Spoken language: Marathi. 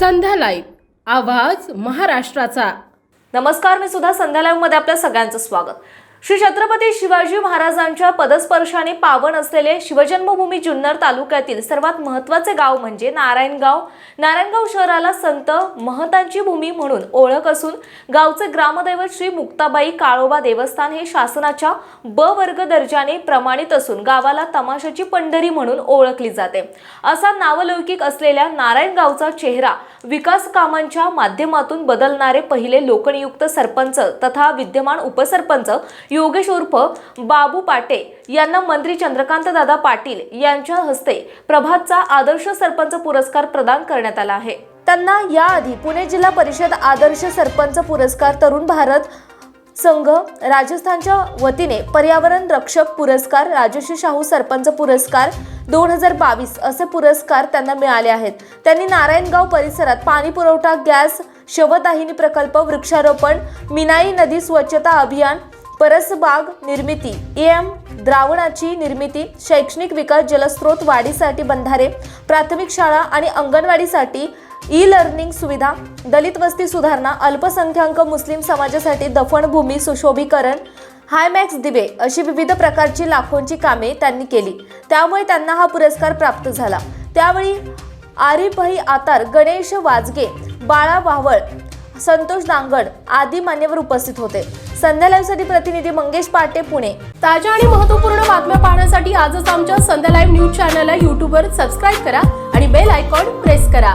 संध्या लाईव्ह आवाज महाराष्ट्राचा. नमस्कार मी सुद्धा संध्या मध्ये आपल्या सगळ्यांचं स्वागत. श्री छत्रपती शिवाजी महाराजांच्या पदस्पर्शाने पावन असलेले शिवजन्मभूमी जुन्नर तालुक्यातील सर्वात महत्त्वाचे गाव म्हणजे नारायणगाव. नारायणगाव शहराला संत महतांची भूमी म्हणून ओळख असून गावचे ग्रामदैवत श्री मुक्ताबाई काळोबा देवस्थान हे शासनाच्या ब वर्ग दर्जाने प्रमाणित असून गावाला तमाशाची पंढरी म्हणून ओळखली जाते. असा नावलौकिक असलेल्या नारायणगावचा चेहरा विकास कामांच्या माध्यमातून बदलणारे पहिले लोकनियुक्त सरपंच तथा विद्यमान उपसरपंच योगेश उर्फ बाबू पाटे यांना मंत्री चंद्रकांत दादा पाटील यांच्या हस्ते प्रभातचा आदर्श सरपंच पुरस्कार प्रदान करण्यात आला आहे. त्यांना याआधी पुणे जिल्हा परिषद आदर्श सरपंच पुरस्कार तरुण भारत संघ राजस्थानच्या वतीने पर्यावरण रक्षक पुरस्कार राजश्री शाहू सरपंच पुरस्कार दोन हजार बावीस असे पुरस्कार त्यांना मिळाले आहेत. त्यांनी नारायणगाव परिसरात पाणी पुरवठा गॅस शवदाहिनी प्रकल्प वृक्षारोपण मिनाई नदी स्वच्छता अभियान परसबाग निर्मिती एम द्रावणाची निर्मिती शैक्षणिक विकास जलस्रोत वाढीसाठी बंधारे प्राथमिक शाळा आणि अंगणवाडीसाठी ई लर्निंग सुविधा दलित वस्ती सुधारणा अल्पसंख्याक मुस्लिम समाजासाठी दफनभूमी सुशोभीकरण हायमॅक्स दिवे अशी विविध प्रकारची लाखोंची कामे त्यांनी केली. त्यामुळे त्यांना हा पुरस्कार प्राप्त झाला. त्यावेळी आरिपही आतार गणेश वाजगे बाळा वावळ संतोष दांगड आदी मान्यवर उपस्थित होते. संध्या लाईव्हसाठी प्रतिनिधी मंगेश पाटे पुणे. ताज्या आणि महत्त्वपूर्ण बातम्या पाहण्यासाठी आजच आमच्या संध्या लाईव्ह न्यूज चॅनलला यूट्यूबवर सबस्क्राईब करा आणि बेल आयकॉन प्रेस करा.